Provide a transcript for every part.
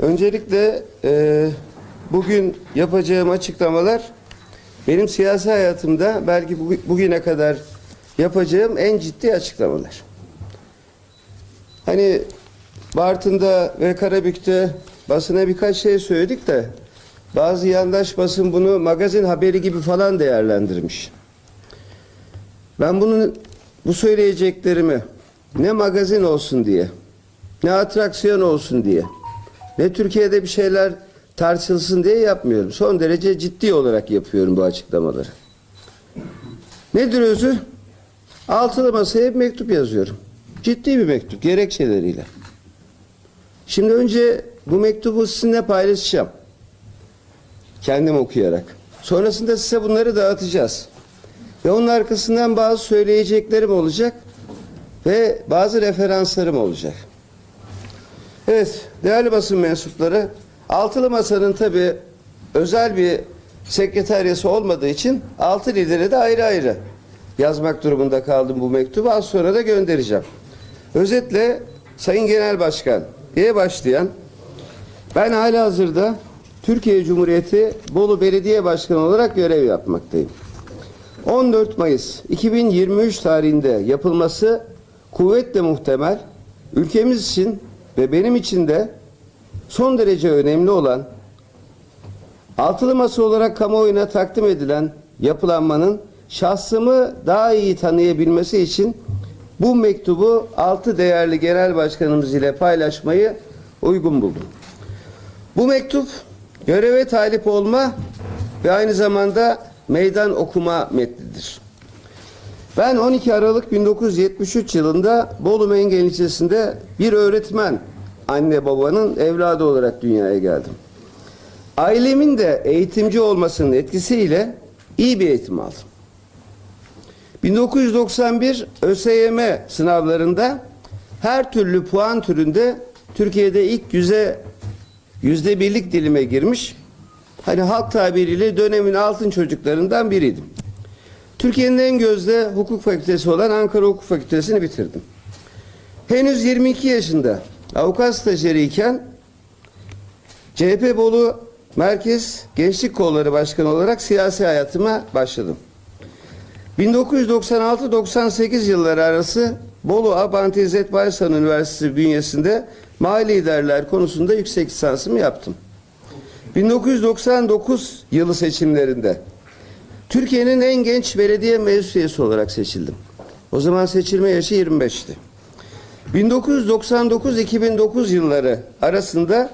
Öncelikle e, bugün yapacağım açıklamalar benim siyasi hayatımda belki bu- bugüne kadar yapacağım en ciddi açıklamalar. Hani Bartın'da ve Karabük'te basına birkaç şey söyledik de bazı yandaş basın bunu magazin haberi gibi falan değerlendirmiş. Ben bunun bu söyleyeceklerimi ne magazin olsun diye, ne atraksiyon olsun diye, ne Türkiye'de bir şeyler tartışılsın diye yapmıyorum. Son derece ciddi olarak yapıyorum bu açıklamaları. Nedir özü? Altılı masaya bir mektup yazıyorum. Ciddi bir mektup, gerekçeleriyle. Şimdi önce bu mektubu sizinle paylaşacağım. Kendim okuyarak. Sonrasında size bunları dağıtacağız. Ve onun arkasından bazı söyleyeceklerim olacak ve bazı referanslarım olacak. Evet, değerli basın mensupları, Altılı Masa'nın tabi özel bir sekreteryası olmadığı için altı lidere de ayrı ayrı yazmak durumunda kaldım bu mektubu. Az sonra da göndereceğim. Özetle Sayın Genel Başkan diye başlayan ben hala hazırda Türkiye Cumhuriyeti Bolu Belediye Başkanı olarak görev yapmaktayım. 14 Mayıs 2023 tarihinde yapılması kuvvetle muhtemel ülkemiz için ve benim için de son derece önemli olan altılı masa olarak kamuoyuna takdim edilen yapılanmanın şahsımı daha iyi tanıyabilmesi için bu mektubu altı değerli genel başkanımız ile paylaşmayı uygun buldum. Bu mektup göreve talip olma ve aynı zamanda meydan okuma metnidir. Ben 12 Aralık 1973 yılında Bolu Mengen ilçesinde bir öğretmen anne babanın evladı olarak dünyaya geldim. Ailemin de eğitimci olmasının etkisiyle iyi bir eğitim aldım. 1991 ÖSYM sınavlarında her türlü puan türünde Türkiye'de ilk yüze yüzde birlik dilime girmiş. Hani halk tabiriyle dönemin altın çocuklarından biriydim. Türkiye'nin en gözde hukuk fakültesi olan Ankara Hukuk Fakültesini bitirdim. Henüz 22 yaşında avukat stajyeriyken CHP Bolu Merkez Gençlik Kolları Başkanı olarak siyasi hayatıma başladım. 1996-98 yılları arası Bolu Abant İzzet Baysan Üniversitesi bünyesinde mali liderler konusunda yüksek lisansımı yaptım. 1999 yılı seçimlerinde Türkiye'nin en genç belediye meclis üyesi olarak seçildim. O zaman seçilme yaşı 25'ti. 1999-2009 yılları arasında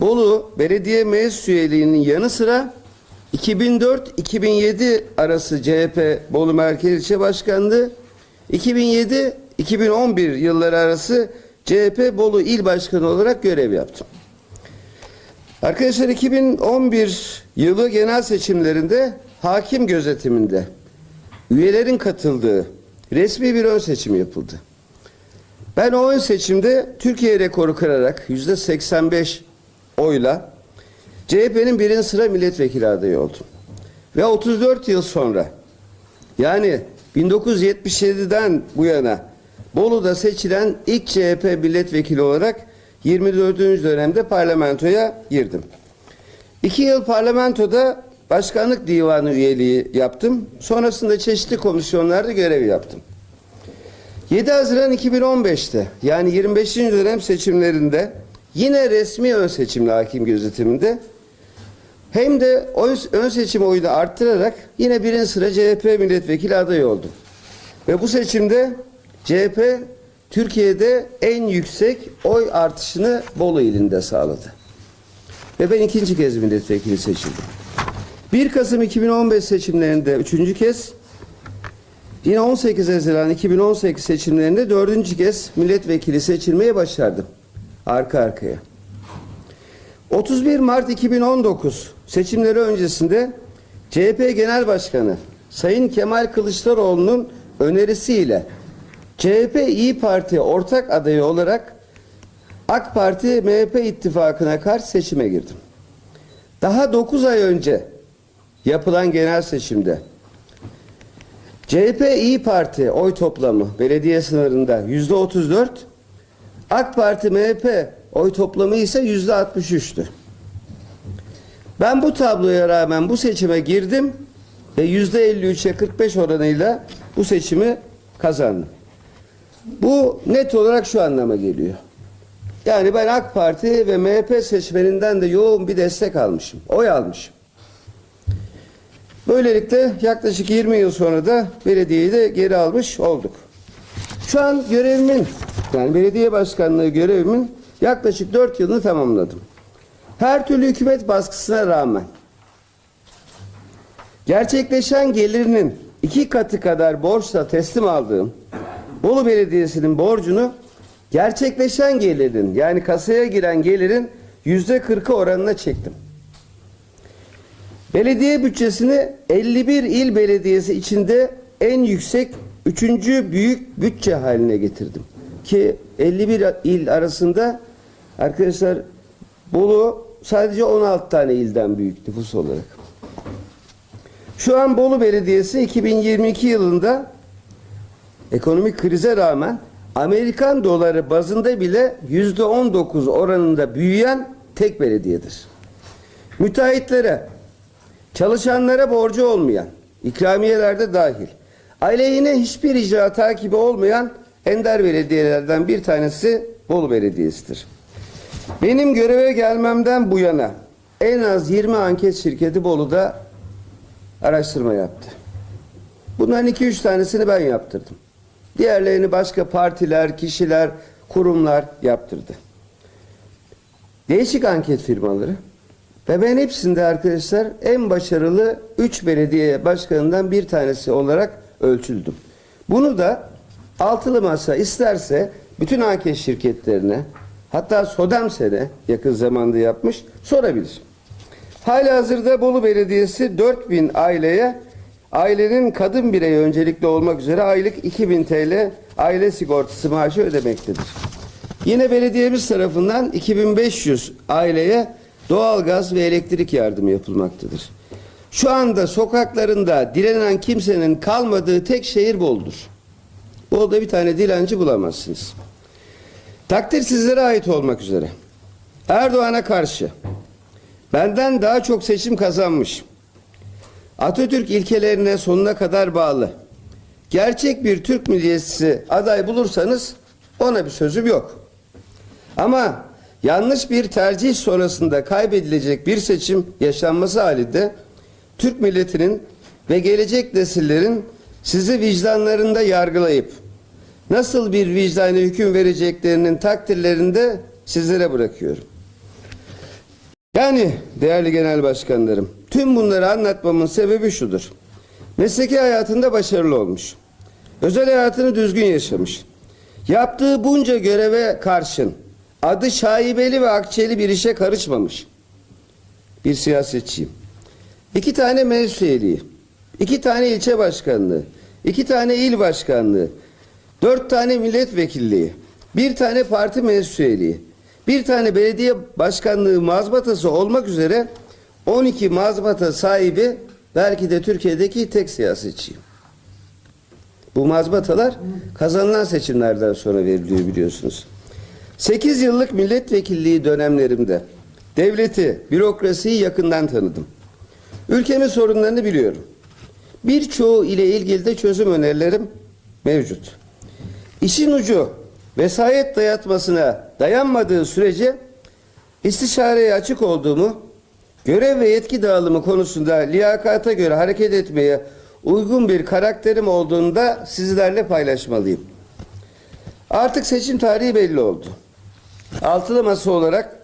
Bolu Belediye Meclis üyeliğinin yanı sıra 2004-2007 arası CHP Bolu Merkez İlçe Başkanlığı, 2007-2011 yılları arası CHP Bolu İl Başkanı olarak görev yaptım. Arkadaşlar 2011 yılı genel seçimlerinde hakim gözetiminde üyelerin katıldığı resmi bir ön seçim yapıldı. Ben o ön seçimde Türkiye rekoru kırarak yüzde 85 oyla CHP'nin birinci sıra milletvekili adayı oldum. Ve 34 yıl sonra yani 1977'den bu yana Bolu'da seçilen ilk CHP milletvekili olarak 24. dönemde parlamentoya girdim. İki yıl parlamentoda başkanlık divanı üyeliği yaptım. Sonrasında çeşitli komisyonlarda görev yaptım. 7 Haziran 2015'te yani 25. dönem seçimlerinde yine resmi ön seçimli hakim gözetiminde hem de ön, seçim oyunu arttırarak yine birinci sıra CHP milletvekili adayı oldum. Ve bu seçimde CHP Türkiye'de en yüksek oy artışını Bolu ilinde sağladı. Ve ben ikinci kez milletvekili seçildim. 1 Kasım 2015 seçimlerinde üçüncü kez, yine 18 Haziran 2018 seçimlerinde dördüncü kez milletvekili seçilmeye başardım. Arka arkaya. 31 Mart 2019 seçimleri öncesinde CHP Genel Başkanı Sayın Kemal Kılıçdaroğlu'nun önerisiyle CHP İyi Parti ortak adayı olarak AK Parti MHP ittifakına karşı seçime girdim. Daha 9 ay önce yapılan genel seçimde CHP İyi Parti oy toplamı belediye sınırında yüzde 34, AK Parti MHP oy toplamı ise yüzde 63'tü. Ben bu tabloya rağmen bu seçime girdim ve yüzde 53'e 45 oranıyla bu seçimi kazandım. Bu net olarak şu anlama geliyor. Yani ben AK Parti ve MHP seçmeninden de yoğun bir destek almışım. Oy almışım. Böylelikle yaklaşık 20 yıl sonra da belediyeyi de geri almış olduk. Şu an görevimin yani belediye başkanlığı görevimin yaklaşık 4 yılını tamamladım. Her türlü hükümet baskısına rağmen gerçekleşen gelirinin iki katı kadar borçla teslim aldığım Bolu Belediyesi'nin borcunu gerçekleşen gelirin yani kasaya giren gelirin yüzde kırkı oranına çektim. Belediye bütçesini 51 il belediyesi içinde en yüksek üçüncü büyük bütçe haline getirdim. Ki 51 il arasında arkadaşlar Bolu sadece 16 tane ilden büyük nüfus olarak. Şu an Bolu Belediyesi 2022 yılında ekonomik krize rağmen Amerikan doları bazında bile yüzde 19 oranında büyüyen tek belediyedir. Müteahhitlere, çalışanlara borcu olmayan, ikramiyelerde dahil, aleyhine hiçbir icra takibi olmayan ender belediyelerden bir tanesi Bolu Belediyesi'dir. Benim göreve gelmemden bu yana en az 20 anket şirketi Bolu'da araştırma yaptı. Bunların 2-3 tanesini ben yaptırdım. Diğerlerini başka partiler, kişiler, kurumlar yaptırdı. Değişik anket firmaları ve ben hepsinde arkadaşlar en başarılı 3 belediye başkanından bir tanesi olarak ölçüldüm. Bunu da altılı masa isterse bütün anket şirketlerine hatta Sodemse'de yakın zamanda yapmış sorabilir. Hali hazırda Bolu Belediyesi 4000 aileye ailenin kadın bireyi öncelikli olmak üzere aylık 2000 TL aile sigortası maaşı ödemektedir. Yine belediyemiz tarafından 2500 aileye doğalgaz ve elektrik yardımı yapılmaktadır. Şu anda sokaklarında direnen kimsenin kalmadığı tek şehir Bolu'dur. Bolu'da bir tane dilenci bulamazsınız. Takdir sizlere ait olmak üzere. Erdoğan'a karşı benden daha çok seçim kazanmış. Atatürk ilkelerine sonuna kadar bağlı. Gerçek bir Türk milliyetçisi aday bulursanız ona bir sözüm yok. Ama yanlış bir tercih sonrasında kaybedilecek bir seçim yaşanması halinde Türk milletinin ve gelecek nesillerin sizi vicdanlarında yargılayıp nasıl bir vicdani hüküm vereceklerinin takdirlerinde sizlere bırakıyorum. Yani değerli genel başkanlarım, tüm bunları anlatmamın sebebi şudur. Mesleki hayatında başarılı olmuş. Özel hayatını düzgün yaşamış. Yaptığı bunca göreve karşın adı şaibeli ve akçeli bir işe karışmamış. Bir siyasetçiyim. İki tane meclis üyeliği, iki tane ilçe başkanlığı, iki tane il başkanlığı, dört tane milletvekilliği, bir tane parti meclis üyeliği, bir tane belediye başkanlığı mazbatası olmak üzere 12 mazbata sahibi belki de Türkiye'deki tek siyasetçiyim. Bu mazbatalar kazanılan seçimlerden sonra veriliyor biliyorsunuz. 8 yıllık milletvekilliği dönemlerimde devleti, bürokrasiyi yakından tanıdım. Ülkemin sorunlarını biliyorum. Birçoğu ile ilgili de çözüm önerilerim mevcut. İşin ucu vesayet dayatmasına dayanmadığı sürece istişareye açık olduğumu, görev ve yetki dağılımı konusunda liyakata göre hareket etmeye uygun bir karakterim olduğunda sizlerle paylaşmalıyım. Artık seçim tarihi belli oldu. Altılı masa olarak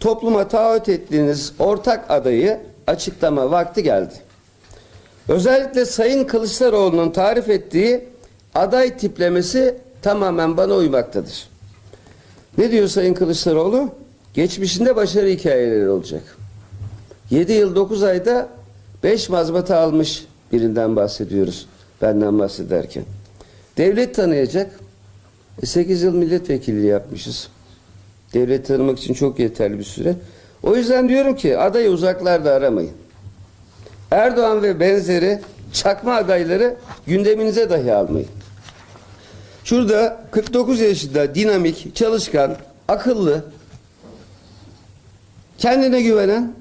topluma taahhüt ettiğiniz ortak adayı açıklama vakti geldi. Özellikle Sayın Kılıçdaroğlu'nun tarif ettiği aday tiplemesi tamamen bana uymaktadır. Ne diyor Sayın Kılıçdaroğlu? Geçmişinde başarı hikayeleri olacak. 7 yıl 9 ayda 5 mazbata almış birinden bahsediyoruz. Benden bahsederken. Devlet tanıyacak. E 8 yıl milletvekilliği yapmışız. Devlet tanımak için çok yeterli bir süre. O yüzden diyorum ki adayı uzaklarda aramayın. Erdoğan ve benzeri çakma adayları gündeminize dahi almayın. Şurada 49 yaşında dinamik, çalışkan, akıllı, kendine güvenen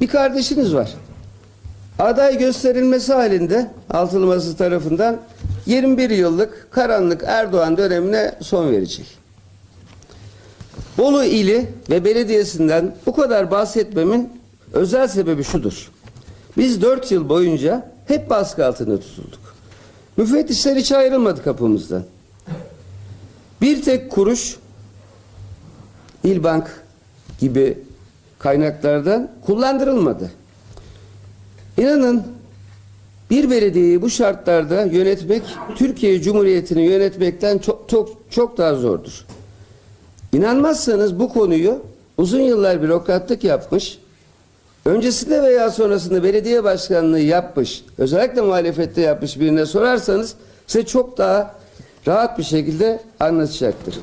bir kardeşiniz var. Aday gösterilmesi halinde altılı tarafından 21 yıllık karanlık Erdoğan dönemine son verecek. Bolu ili ve belediyesinden bu kadar bahsetmemin özel sebebi şudur. Biz 4 yıl boyunca hep baskı altında tutulduk. Müfettişler hiç ayrılmadı kapımızdan. Bir tek kuruş İlbank gibi kaynaklardan kullandırılmadı. İnanın bir belediyeyi bu şartlarda yönetmek Türkiye Cumhuriyeti'ni yönetmekten çok çok çok daha zordur. İnanmazsanız bu konuyu uzun yıllar bürokratlık yapmış, öncesinde veya sonrasında belediye başkanlığı yapmış, özellikle muhalefette yapmış birine sorarsanız size çok daha rahat bir şekilde anlatacaktır.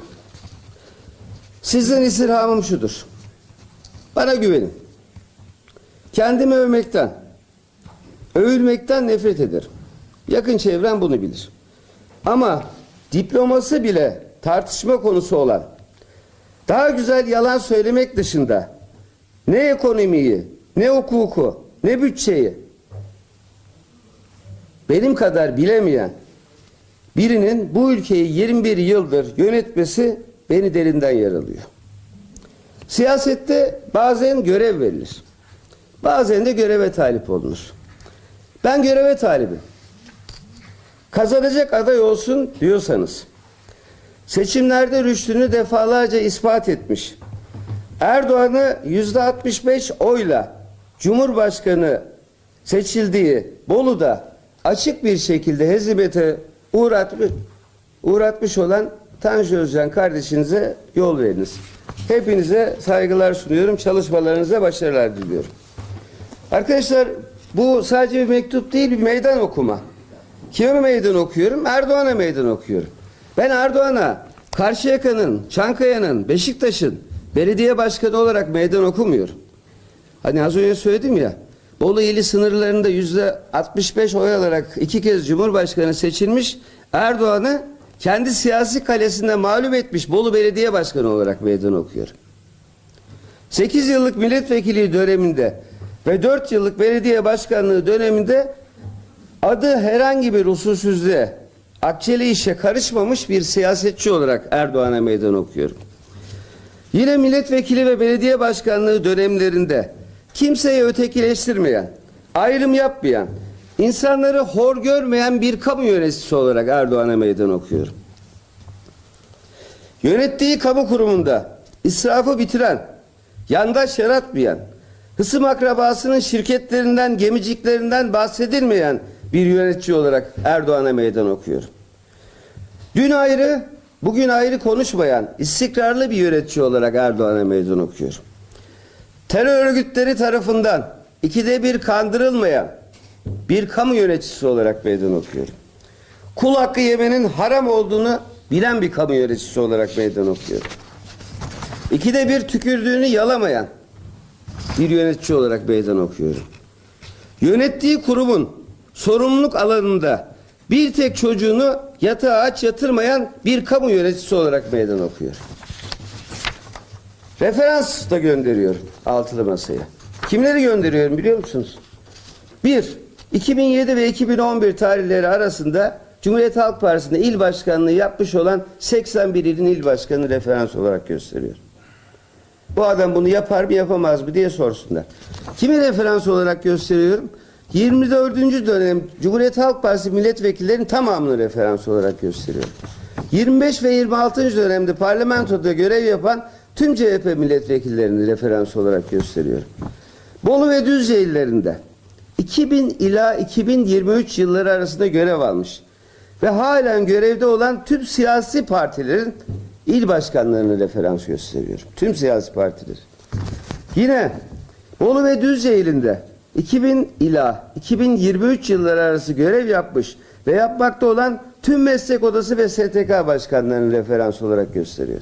Sizden istirhamım şudur. Bana güvenin. Kendimi övmekten, övülmekten nefret ederim. Yakın çevrem bunu bilir. Ama diploması bile tartışma konusu olan, daha güzel yalan söylemek dışında ne ekonomiyi, ne hukuku, ne bütçeyi benim kadar bilemeyen birinin bu ülkeyi 21 yıldır yönetmesi beni derinden yaralıyor. Siyasette bazen görev verilir. Bazen de göreve talip olunur. Ben göreve talibim. Kazanacak aday olsun diyorsanız, seçimlerde rüştünü defalarca ispat etmiş, Erdoğan'ı yüzde 65 oyla Cumhurbaşkanı seçildiği Bolu'da açık bir şekilde hezimete uğratmış, uğratmış olan Tanju Özcan kardeşinize yol veriniz. Hepinize saygılar sunuyorum. Çalışmalarınıza başarılar diliyorum. Arkadaşlar bu sadece bir mektup değil bir meydan okuma. Kime meydan okuyorum? Erdoğan'a meydan okuyorum. Ben Erdoğan'a Karşıyaka'nın, Çankaya'nın, Beşiktaş'ın belediye başkanı olarak meydan okumuyorum. Hani az önce söyledim ya Bolu ili sınırlarında yüzde 65 oy alarak iki kez Cumhurbaşkanı seçilmiş Erdoğan'ı kendi siyasi kalesinde mağlup etmiş Bolu Belediye Başkanı olarak meydan okuyor. 8 yıllık milletvekili döneminde ve 4 yıllık belediye başkanlığı döneminde adı herhangi bir usulsüzlüğe, akçeli işe karışmamış bir siyasetçi olarak Erdoğan'a meydan okuyorum. Yine milletvekili ve belediye başkanlığı dönemlerinde kimseyi ötekileştirmeyen, ayrım yapmayan, insanları hor görmeyen bir kamu yöneticisi olarak Erdoğan'a meydan okuyorum. Yönettiği kamu kurumunda israfı bitiren, yandaş yaratmayan, hısım akrabasının şirketlerinden, gemiciklerinden bahsedilmeyen bir yönetici olarak Erdoğan'a meydan okuyorum. Dün ayrı, bugün ayrı konuşmayan, istikrarlı bir yönetici olarak Erdoğan'a meydan okuyorum. Terör örgütleri tarafından ikide bir kandırılmayan bir kamu yöneticisi olarak meydan okuyorum. Kul hakkı yemenin haram olduğunu bilen bir kamu yöneticisi olarak meydan okuyorum. İkide bir tükürdüğünü yalamayan bir yönetici olarak meydan okuyorum. Yönettiği kurumun sorumluluk alanında bir tek çocuğunu yatağa aç yatırmayan bir kamu yöneticisi olarak meydan okuyor. Referans da gönderiyorum altılı masaya. Kimleri gönderiyorum biliyor musunuz? Bir, 2007 ve 2011 tarihleri arasında Cumhuriyet Halk Partisi'nde il başkanlığı yapmış olan 81 ilin il başkanı referans olarak gösteriyor. Bu adam bunu yapar mı yapamaz mı diye sorsunlar. Kimi referans olarak gösteriyorum? 24. dönem Cumhuriyet Halk Partisi milletvekillerinin tamamını referans olarak gösteriyorum. 25 ve 26. dönemde parlamentoda görev yapan tüm CHP milletvekillerini referans olarak gösteriyorum. Bolu ve Düzce illerinde 2000 ila 2023 yılları arasında görev almış ve halen görevde olan tüm siyasi partilerin il başkanlarını referans gösteriyorum. Tüm siyasi partiler. Yine Bolu ve Düzce ilinde 2000 ila 2023 yılları arası görev yapmış ve yapmakta olan tüm meslek odası ve STK başkanlarını referans olarak gösteriyor.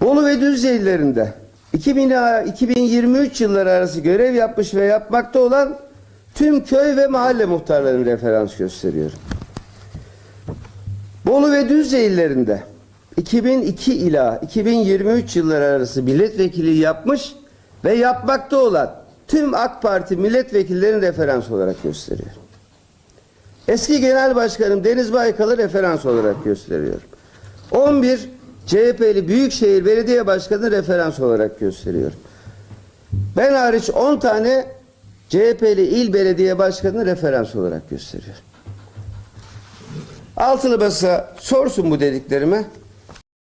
Bolu ve Düzce illerinde 2000 ila 2023 yılları arası görev yapmış ve yapmakta olan tüm köy ve mahalle muhtarlarını referans gösteriyor. Bolu ve Düzce illerinde 2002 ila 2023 yılları arası milletvekili yapmış ve yapmakta olan tüm AK Parti milletvekillerini referans olarak gösteriyor. Eski Genel Başkanım Deniz Baykal'ı referans olarak gösteriyorum. 11 CHP'li Büyükşehir Belediye Başkanı referans olarak gösteriyorum. Ben hariç 10 tane CHP'li il belediye başkanını referans olarak gösteriyorum. Altılı basa sorsun bu dediklerime.